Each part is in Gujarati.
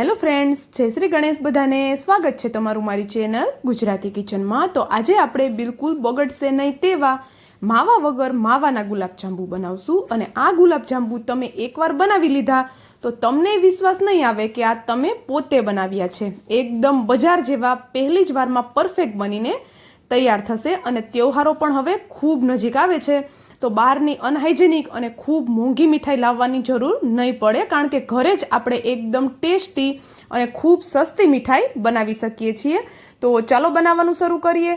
હેલો ફ્રેન્ડ્સ જય શ્રી ગણેશ બધાને સ્વાગત છે તમારું મારી ચેનલ ગુજરાતી કિચનમાં. તો આજે આપણે બિલકુલ બગડશે નહીં તેવા માવા વગર માવાના ગુલાબજાંબુ બનાવશું. અને આ ગુલાબજાંબુ તમે એકવાર બનાવી લીધા તો તમને વિશ્વાસ નહીં આવે કે આ તમે પોતે બનાવ્યા છે. એકદમ બજાર જેવા પહેલી જ વારમાં પરફેક્ટ બનીને તૈયાર થશે અને તહેવારો પણ હવે ખૂબ નજીક આવે છે. તો બહારની અનહાઇજેનિક અને ખૂબ મોંઘી મીઠાઈ લાવવાની જરૂર નહીં પડે, કારણ કે ઘરે જ આપણે એકદમ ટેસ્ટી અને ખૂબ સસ્તી મીઠાઈ બનાવી શકીએ છીએ. તો ચાલો બનાવવાનું શરૂ કરીએ.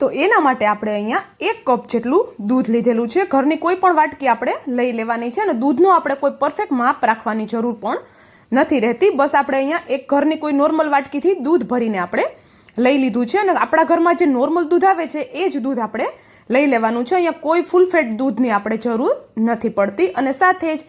તો એના માટે આપણે અહીંયા એક કપ જેટલું દૂધ લીધેલું છે. ઘરની કોઈ પણ વાટકી આપણે લઈ લેવાની છે અને દૂધનો આપણે કોઈ પરફેક્ટ માપ રાખવાની જરૂર પણ નથી રહેતી. બસ આપણે અહીંયા એક ઘરની કોઈ નોર્મલ વાટકીથી દૂધ ભરીને આપણે લઈ લીધું છે અને આપણા ઘરમાં જે નોર્મલ દૂધ આવે છે, એ જ દૂધ આપણે લઈ લેવાનું છે. અહીંયા કોઈ ફૂલ ફેટ દૂધની આપણે જરૂર નથી પડતી. અને સાથે જ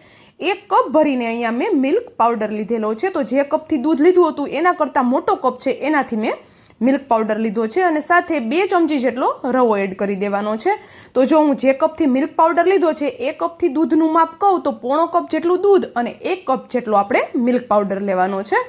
એક કપ ભરીને અહીંયા મેં મિલ્ક પાવડર લીધેલો છે. તો જે કપથી દૂધ લીધું હતું એના કરતાં મોટો કપ છે એનાથી મેં મિલ્ક પાવડર લીધો છે. અને સાથે બે ચમચી જેટલો રવો એડ કરી દેવાનો છે. તો જો હું જે કપથી મિલ્ક પાવડર લીધો છે એ કપથી દૂધનું માપ કહું તો પોણો કપ જેટલું દૂધ અને એક કપ જેટલો આપણે મિલ્ક પાવડર લેવાનો છે.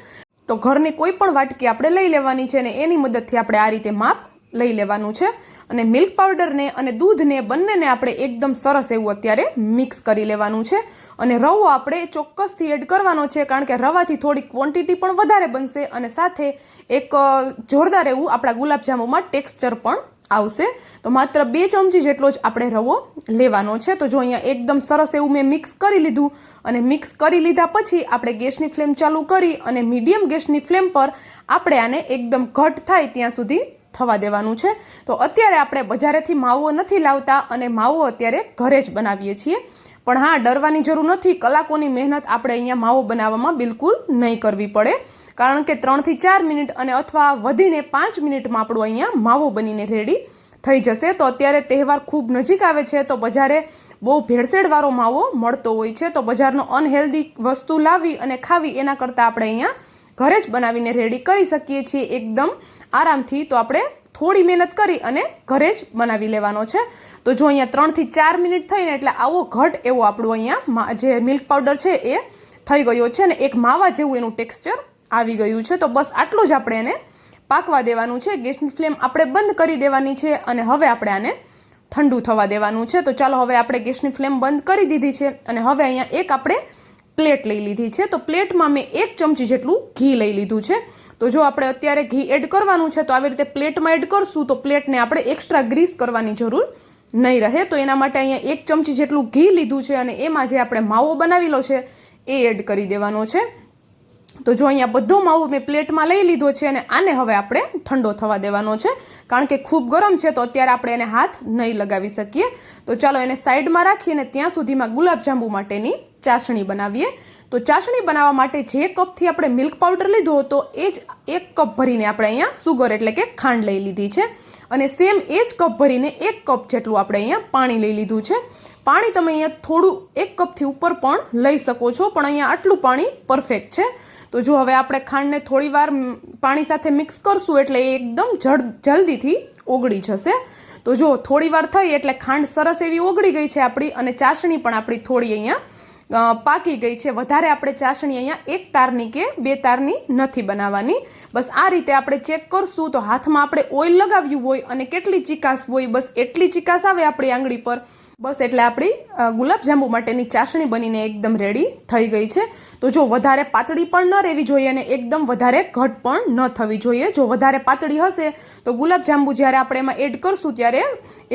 તો ઘરની કોઈ પણ વાટકી આપણે લઈ લેવાની છે અને એની મદદથી આપણે આ રીતે માપ લઈ લેવાનું છે. અને મિલ્ક પાવડરને અને દૂધને બંનેને આપણે એકદમ સરસ એવું અત્યારે મિક્સ કરી લેવાનું છે. અને રવો આપણે ચોક્કસથી એડ કરવાનો છે, કારણ કે રવાથી થોડી ક્વોન્ટિટી પણ વધારે બનશે અને સાથે એક જોરદાર એવું આપણા ગુલાબજાંબુમાં ટેક્સચર પણ આવશે. તો માત્ર બે ચમચી જેટલો જ આપણે રવો લેવાનો છે. તો જો અહીંયા એકદમ સરસ એવું મેં મિક્સ કરી લીધું અને મિક્સ કરી લીધા પછી આપણે ગેસની ફ્લેમ ચાલુ કરી અને મીડિયમ ગેસની ફ્લેમ પર આપણે આને એકદમ ઘટ થાય ત્યાં સુધી થવા દેવાનું છે. તો અત્યારે આપણે બજારેથી માવો નથી લાવતા અને માવો અત્યારે ઘરે જ બનાવીએ છીએ. પણ હા, ડરવાની જરૂર નથી. કલાકોની મહેનત આપણે અહીંયા માવો બનાવવામાં બિલકુલ નહીં કરવી પડે. કારણ કે ત્રણથી ચાર મિનિટ અને અથવા વધીને પાંચ મિનિટમાં આપણું અહીંયા માવો બનીને રેડી થઈ જશે. તો અત્યારે તહેવાર ખૂબ નજીક આવે છે, તો બજારે બહુ ભેળસેળવાળો માવો મળતો હોય છે. તો બજારનો અનહેલ્ધી વસ્તુ લાવી અને ખાવી એના કરતાં આપણે અહીંયા ઘરે જ બનાવીને રેડી કરી શકીએ છીએ. એકદમ આરામથી તો આપણે થોડી મહેનત કરી અને ઘરે જ બનાવી લેવાનો છે. તો જો અહીંયા ત્રણથી ચાર મિનિટ થઈને એટલે આવો ઘટ એવો આપણું અહીંયા જે મિલ્ક પાવડર છે એ થઈ ગયો છે અને એક માવા જેવું એનું ટેક્સચર આવી ગયું છે. તો બસ આટલું જ આપણે એને પાકવા દેવાનું છે. ગેસની ફ્લેમ આપણે બંધ કરી દેવાની છે અને હવે આપણે આને ઠંડુ થવા દેવાનું છે. તો ચાલો હવે આપણે ગેસની ફ્લેમ બંધ કરી દીધી છે અને હવે અહીંયા એક આપણે પ્લેટ લઈ લીધી છે. તો પ્લેટમાં મેં એક ચમચી જેટલું ઘી લઈ લીધું છે. તો જો આપણે અત્યારે ઘી એડ કરવાનું છે, તો આવી રીતે પ્લેટમાં એડ કરશું, તો પ્લેટને આપણે એક્સ્ટ્રા ગ્રીસ કરવાની જરૂર નહીં રહે. તો એના માટે અહીંયા એક ચમચી જેટલું ઘી લીધું છે અને એમાં જે આપણે માવો બનાવેલો છે, એ એડ કરી દેવાનો છે. તો જો અહીંયા બધો માવો મેં પ્લેટમાં લઈ લીધો છે અને આને હવે આપણે ઠંડો થવા દેવાનો છે. કારણ કે ખૂબ ગરમ છે, તો અત્યારે આપણે એને હાથ નહીં લગાવી શકીએ. તો ચાલો એને સાઈડમાં રાખીને ત્યાં સુધીમાં ગુલાબજાંબુ માટેની ચાસણી બનાવીએ. તો ચાસણી બનાવવા માટે જે કપથી આપણે મિલ્ક પાવડર લીધો હતો, એ જ એક કપ ભરીને આપણે અહીંયા સુગર એટલે કે ખાંડ લઈ લીધી છે. અને સેમ એ જ કપ ભરીને એક કપ જેટલું આપણે અહીંયા પાણી લઈ લીધું છે. પાણી તમે અહીંયા થોડું એક કપથી ઉપર પણ લઈ શકો છો, પણ અહીંયા આટલું પાણી પરફેક્ટ છે. તો જો હવે આપણે ખાંડને થોડી વાર પાણી સાથે મિક્સ કરશું એટલે એ એકદમ જલ્દીથી ઓગળી જશે. તો જો થોડી વાર થઈ એટલે ખાંડ સરસ એવી ઓગળી ગઈ છે આપણી, અને ચાસણી પણ આપણી થોડી અહીંયા પાકી ગઈ છે. વધારે આપણે ચાસણી અહીંયા એક તારની કે બે તારની નથી બનાવવાની. બસ આ રીતે આપણે ચેક કરશું તો હાથમાં આપણે ઓઇલ લગાવ્યું હોય અને કેટલી ચિકાસ હોય, બસ એટલી ચિકાસ આવે આપણી આંગળી પર. બસ એટલે આપણી ગુલાબજાંબુ માટેની ચાસણી બનીને એકદમ રેડી થઈ ગઈ છે. તો જો વધારે પાતળી પણ ન રહેવી જોઈએ અને એકદમ વધારે ઘટ પણ ન થવી જોઈએ. જો વધારે પાતળી હશે, તો ગુલાબજાંબુ જ્યારે આપણે એમાં એડ કરશું ત્યારે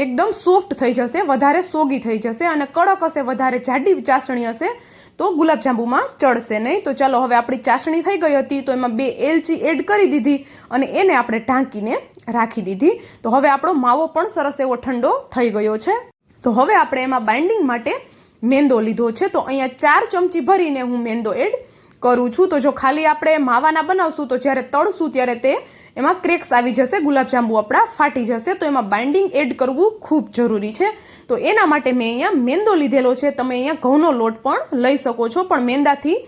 એકદમ સોફ્ટ થઈ જશે, વધારે સોગી થઈ જશે અને કડક હશે, વધારે જાડી ચાસણી હશે, તો ગુલાબજાંબુમાં ચડશે નહીં. તો ચાલો હવે આપણી ચાસણી થઈ ગઈ હતી, તો એમાં બે એલચી એડ કરી દીધી અને એને આપણે ઢાંકીને રાખી દીધી. તો હવે આપણો માવો પણ સરસ એવો ઠંડો થઈ ગયો છે. તો હવે આપણે એમાં બાઇન્ડિંગ માટે મેંદો લીધો છે. તો અહીંયા ચાર ચમચી ભરીને હું મેંદો એડ કરું છું. તો જો ખાલી આપણે માવાના બનાવશું, તો જ્યારે તળશું ત્યારે તે એમાં ક્રેક્સ આવી જશે, ગુલાબજાંબુ આપણા ફાટી જશે. તો એમાં બાઇન્ડિંગ એડ કરવું ખૂબ જરૂરી છે. તો એના માટે મેં અહીંયા મેંદો લીધેલો છે. તમે અહીંયા ઘઉંનો લોટ પણ લઈ શકો છો, પણ મેંદાથી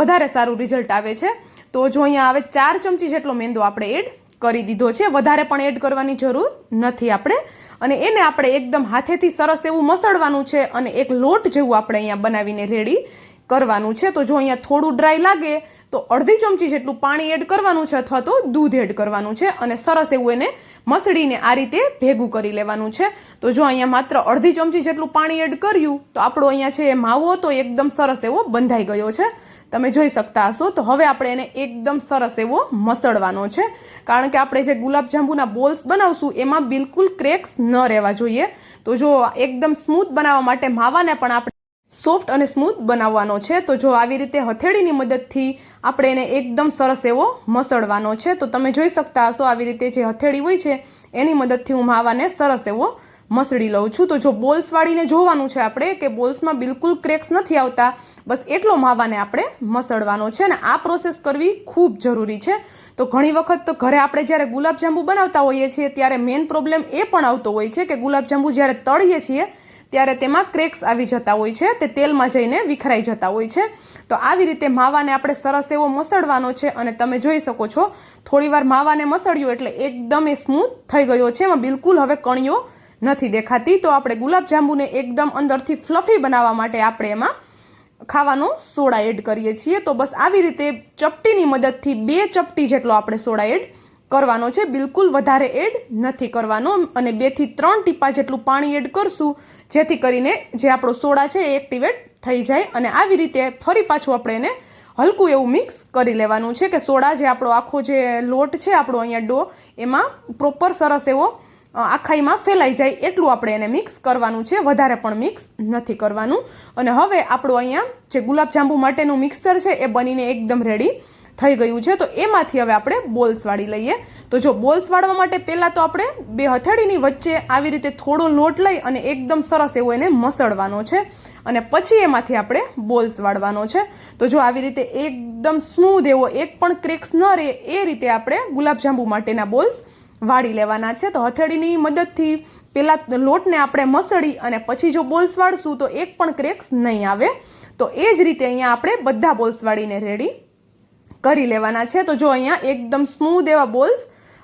વધારે સારું રિઝલ્ટ આવે છે. તો જો અહીંયા આવે ચાર ચમચી જેટલો મેંદો આપણે એડ કરી દીધો છે. વધારે પણ એડ કરવાની જરૂર નથી આપણે. અને એને આપણે એકદમ હાથેથી સરસ એવું મસળવાનું છે અને એક લોટ જેવું આપણે અહીંયા બનાવીને રેડી કરવાનું છે, તો જો અહીંયા થોડું ડ્રાય લાગે, તો અડધી ચમચી જેટલું પાણી એડ કરવાનું છે અથવા તો દૂધ એડ કરવાનું છે અને સરસ એવું એને મસળીને આ રીતે ભેગું કરી લેવાનું છે. તો જો અહીંયા માત્ર અડધી ચમચી જેટલું પાણી એડ કર્યું, તો આપણો અહીંયા છે એ માવો, તો એકદમ સરસ એવો બંધાઈ ગયો છે. તમે જોઈ શકતા હશો, તો હવે આપણે એને એકદમ સરસ એવો મસળવાનો છે. કારણ કે આપણે જે ગુલાબજાંબુના બોલ્સ બનાવશું, એમાં બિલકુલ ક્રેક્સ ન રહેવા જોઈએ. તો જો એકદમ સ્મૂથ બનાવવા માટે માવાને પણ આપણે સોફ્ટ અને સ્મૂથ બનાવવાનો છે. તો જો આવી રીતે હથેળીની મદદથી આપણે એને એકદમ સરસ એવો મસળવાનો છે, તો તમે જોઈ શકતા હશો આવી રીતે જે હથેળી હોય છે, એની મદદથી હું માવાને સરસ એવો મસળી લઉં છું. તો જો બોલ્સ વાળીને જોવાનું છે આપણે કે બોલ્સમાં બિલકુલ ક્રેક્સ નથી આવતા, બસ એટલો માવાને આપણે મસળવાનો છે અને આ પ્રોસેસ કરવી ખૂબ જરૂરી છે. તો ઘણી વખત તો ઘરે આપણે જ્યારે ગુલાબજાંબુ બનાવતા હોઈએ છીએ, ત્યારે મેઇન પ્રોબ્લેમ એ પણ આવતો હોય છે કે ગુલાબજાંબુ જ્યારે તળીએ છીએ ત્યારે તેમાં ક્રેક્સ આવી જતા હોય છે, તે તેલમાં જઈને વિખરાઈ જતા હોય છે. તો આવી રીતે માવાને આપણે સરસ એવો મસળવાનો છે અને તમે જોઈ શકો છો, થોડીવાર માવાને મસળ્યું એટલે એકદમ એ સ્મૂથ થઈ ગયો છે, એમાં બિલકુલ હવે કણીઓ નથી દેખાતી. તો આપણે ગુલાબજાંબુને એકદમ અંદરથી ફ્લફી બનાવવા માટે આપણે એમાં ખાવાનો સોડા એડ કરીએ છીએ. તો બસ આવી રીતે ચપટીની મદદથી બે ચપટી જેટલો આપણે સોડા એડ કરવાનો છે. બિલકુલ વધારે એડ નથી કરવાનો અને બેથી ત્રણ ટીપા જેટલું પાણી એડ કરશું જેથી કરીને જે આપણો સોડા છે એ એક્ટિવેટ થઈ જાય અને આવી રીતે ફરી પાછું આપણે એને હલકું એવું મિક્સ કરી લેવાનું છે કે સોડા જે આપણો આખો જે લોટ છે, આપણો અહીંયા ડો, એમાં પ્રોપર સરસ એવો આખાઈમાં ફેલાઈ જાય એટલું આપણે એને મિક્સ કરવાનું છે. વધારે પણ મિક્સ નથી કરવાનું. અને હવે આપણું અહીંયા જે ગુલાબજાંબુ માટેનું મિક્સર છે એ બનીને એકદમ રેડી થઈ ગયું છે, તો એમાંથી હવે આપણે બોલ્સ વાળી લઈએ. તો જો બોલ્સ વાળવા માટે પહેલાં તો આપણે બે હથેળીની વચ્ચે આવી રીતે થોડો લોટ લઈ અને એકદમ સરસ એવો એને મસળવાનો છે. અને પછી એમાંથી આપણે બોલ્સ વાળવાનો છે. તો જો આવી રીતે એકદમ સ્મૂધ એવો એક પણ ક્રેક્સ ન રહે, એ રીતે આપણે ગુલાબજાંબુ માટેના બોલ્સ વાળી લેવાના છે. તો હથેળીની મદદથી પહેલાં લોટને આપણે મસળી અને પછી જો બોલ્સ વાળશું તો એક પણ ક્રેક્સ નહીં આવે. તો એ જ રીતે અહીંયા આપણે બધા બોલ્સ વાળીને રેડી કરી લેવાના છે. તો જો અહીંયા એકદમ સ્મૂધ એવા બોલ્સ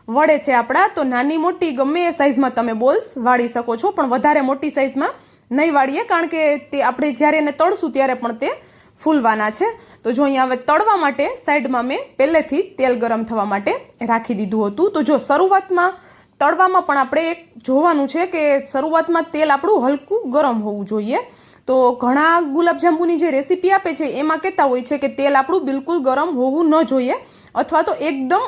વળે છે આપણા, તો નાની મોટી ગમે એ સાઇઝમાં તમે બોલ્સ વાળી શકો છો, પણ વધારે મોટી સાઇઝમાં નહીં વાળીએ, કારણ કે તે આપણે જ્યારે એને તળશું ત્યારે પણ તે ફૂલવાના છે. તો જો અહીંયા હવે તળવા માટે સાઈડમાં મેં પહેલેથી તેલ ગરમ થવા માટે રાખી દીધું હતું. તો જો શરૂઆતમાં તળવામાં પણ આપણે એક જોવાનું છે કે શરૂઆતમાં તેલ આપણું હલકું ગરમ હોવું જોઈએ. તો ઘણા ગુલાબજાંબુની જે રેસીપી આપે છે, એમાં કહેતા હોય છે કે તેલ આપણું બિલકુલ ગરમ હોવું ન જોઈએ અથવા તો એકદમ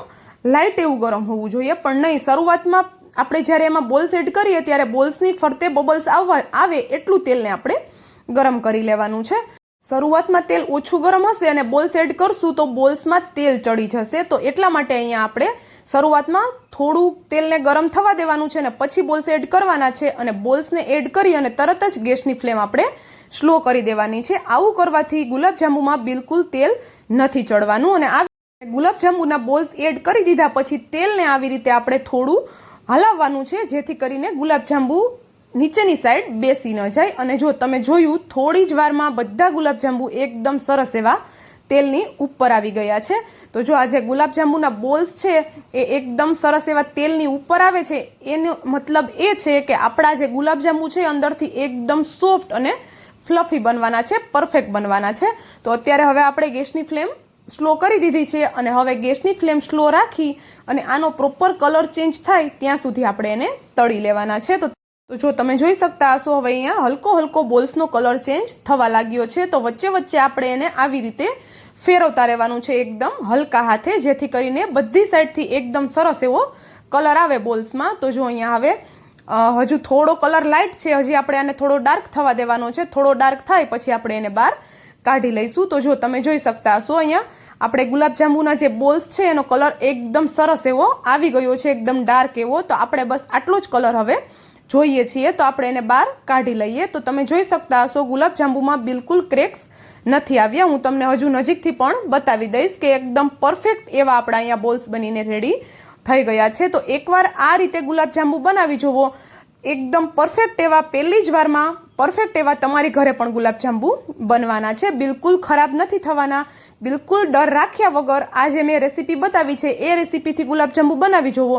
લાઇટ એવું ગરમ હોવું જોઈએ, પણ નહીં. શરૂઆતમાં આપણે જ્યારે એમાં બોલ્સ એડ કરીએ ત્યારે બોલ્સની ફરતે બબલ્સ આવવા, આવે એટલું તેલને આપણે ગરમ કરી લેવાનું છે. શરૂઆતમાં તેલ ઓછું ગરમ હશે અને બોલ્સ એડ કરશું તો બોલ્સમાં તેલ ચડી જશે. તો એટલા માટે અહીંયા આપણે શરૂઆતમાં થોડું તેલને ગરમ થવા દેવાનું છે અને પછી બોલ્સ એડ કરવાના છે અને બોલ્સને એડ કરી અને તરત જ ગેસની ફ્લેમ આપણે સ્લો કરી દેવાની છે. આવું કરવાથી ગુલાબજાંબુમાં બિલકુલ તેલ નથી ચડવાનું અને આ ગુલાબજાંબુના બોલ્સ એડ કરી દીધા પછી તેલને આવી રીતે આપણે થોડું હલાવવાનું છે, જેથી કરીને ગુલાબજાંબુ નીચેની સાઈડ બેસી ન જાય. અને જો તમે જોયું, થોડી જ વારમાં બધા ગુલાબજાંબુ એકદમ સરસ એવા તેલની ઉપર આવી ગયા છે. તો જો આ જે ગુલાબજાંબુના બોલ્સ છે, એ એકદમ સરસ એવા તેલની ઉપર આવે છે. એનો મતલબ એ છે કે આપણા જે ગુલાબજાંબુ છે અંદરથી એકદમ સોફ્ટ અને ફ્લફી બનવાના છે, પરફેક્ટ બનવાના છે. તો અત્યારે હવે આપણે ગેસની ફ્લેમ સ્લો કરી દીધી છે અને હવે ગેસની ફ્લેમ સ્લો રાખી અને આનો પ્રોપર કલર ચેન્જ થાય ત્યાં સુધી આપણે એને તળી લેવાના છે. તો તો જો તમે જોઈ શકતા હશો, હવે અહીંયા હલકો હલકો બોલ્સનો કલર ચેન્જ થવા લાગ્યો છે. તો વચ્ચે વચ્ચે આપણે એને આવી રીતે ફેરવતા રહેવાનું છે એકદમ હલકા હાથે, જેથી કરીને બધી સાઈડથી એકદમ સરસ એવો કલર આવે બોલ્સમાં. તો જો અહીંયા હવે હજુ થોડો કલર લાઇટ છે, હજી આપણે આને થોડો ડાર્ક થવા દેવાનો છે. થોડો ડાર્ક થાય પછી આપણે એને બહાર કાઢી લઈશું. તો જો તમે જોઈ શકતા હશો અહીંયા, આપણે ગુલાબજાંબુના જે બોલ્સ છે, એનો કલર એકદમ સરસ એવો આવી ગયો છે, એકદમ ડાર્ક એવો. તો આપણે બસ આટલો જ કલર હવે જોઈએ છીએ, તો આપણે એને બહાર કાઢી લઈએ. તો તમે જોઈ શકતા હશો ગુલાબજાંબુમાં બિલકુલ ક્રેક્સ નથી આવ્યા. હું તમને હજુ નજીકથી પણ બતાવી દઈશ કે એકદમ પરફેક્ટ એવા આપણા અહીંયા બોલ્સ બનીને રેડી થઈ ગયા છે. તો એકવાર આ રીતે ગુલાબજાંબુ બનાવી જુઓ એકદમ પરફેક્ટ એવા પહેલી જ વારમાં પરફેક્ટ એવા તમારી ઘરે પણ ગુલાબજાંબુ બનવાના છે. બિલકુલ ખરાબ નથી થવાના. બિલકુલ ડર રાખ્યા વગર આજે મેં રેસીપી બતાવી છે. એ રેસીપીથી ગુલાબજાંબુ બનાવી જુઓ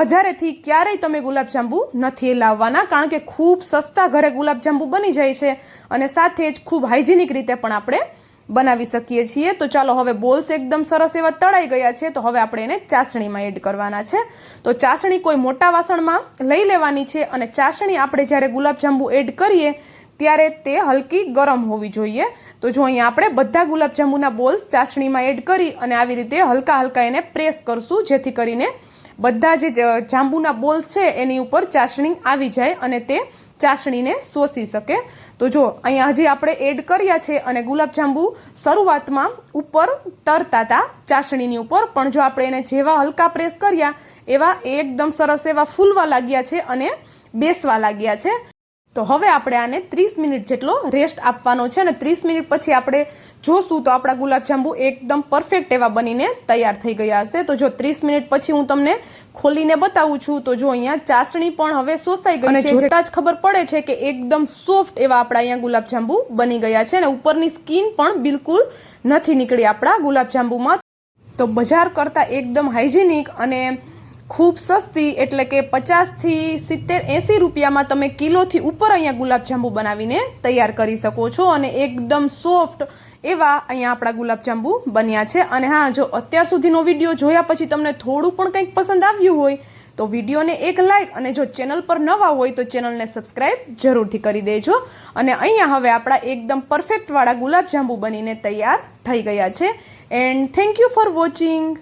બજારેથી ક્યારેય તમે ગુલાબજાંબુ નથી લાવવાના, કારણ કે ખૂબ સસ્તા ઘરે ગુલાબજાંબુ બની જાય છે અને સાથે જ ખૂબ હાઇજેનિક રીતે પણ આપણે બનાવી શકીએ છીએ. તો ચાલો હવે બોલ્સ એકદમ સરસ એવા તળાઈ ગયા છે, તો હવે આપણે એને ચાસણીમાં એડ કરવાના છે. તો ચાસણી કોઈ મોટા વાસણમાં લઈ લેવાની છે અને ચાસણી આપણે જ્યારે ગુલાબજાંબુ એડ કરીએ ત્યારે તે હલકી ગરમ હોવી જોઈએ. તો જો અહીંયા આપણે બધા ગુલાબજાંબુના બોલ્સ ચાસણીમાં એડ કરી અને આવી રીતે હલકા હલકા એને પ્રેસ કરશું, જેથી કરીને બધા જે જાંબુના બોલ્સ છે એની ઉપર ચાસણી આવી જાય અને તે ચાસણીને શોષી શકે. તો જો, અહીંયા હજી આપણે એડ કર્યા છે અને ગુલાબજાંબુ શરૂઆતમાં ઉપર તરતા હતા ચાસણીની ઉપર. પણ જો આપણે એને જેવા હલકા પ્રેસ કર્યા, એવા એકદમ સરસ એવા ફૂલવા લાગ્યા છે અને બેસવા લાગ્યા છે. તો હવે આપણે આને ત્રીસ મિનિટ જેટલો રેસ્ટ આપવાનો છે અને ત્રીસ મિનિટ પછી આપણે જોશું તો આપણા ગુલાબજાંબુ એકદમ પરફેક્ટ એવા બનીને તૈયાર થઈ ગયા હશે. તો જો ત્રીસ મિનિટ પછી હું તમને ખોલીને બતાવું છું તો જો અહીંયા ચાસણી પણ હવે સોસાઈ ગઈ છે. જોતા જ ખબર પડે છે કે એકદમ સોફ્ટ એવા આપણા અહીંયા ગુલાબજાંબુ બની ગયા છે અને ઉપરની સ્કીન પણ બિલકુલ નથી નીકળી આપણા ગુલાબજાંબુમાં તો બજાર કરતાં એકદમ હાઇજેનિક અને ખૂબ સસ્તી એટલે કે પચાસથી સિત્તેર એંસી રૂપિયામાં તમે કિલોથી ઉપર અહીંયા ગુલાબજાંબુ બનાવીને તૈયાર કરી શકો છો અને એકદમ સોફ્ટ એવા અહીંયા આપણા ગુલાબજાંબુ બન્યા છે. અને હા, જો અત્યાર સુધીનો વીડિયો જોયા પછી તમને થોડું પણ કંઈક પસંદ આવ્યું હોય, તો વિડીયોને એક લાઇક અને જો ચેનલ પર નવા હોય, તો ચેનલને સબસ્ક્રાઈબ જરૂરથી કરી દેજો. અને અહીંયા હવે આપણા એકદમ પરફેક્ટવાળા ગુલાબજાંબુ બનીને તૈયાર થઈ ગયા છે. And thank you for watching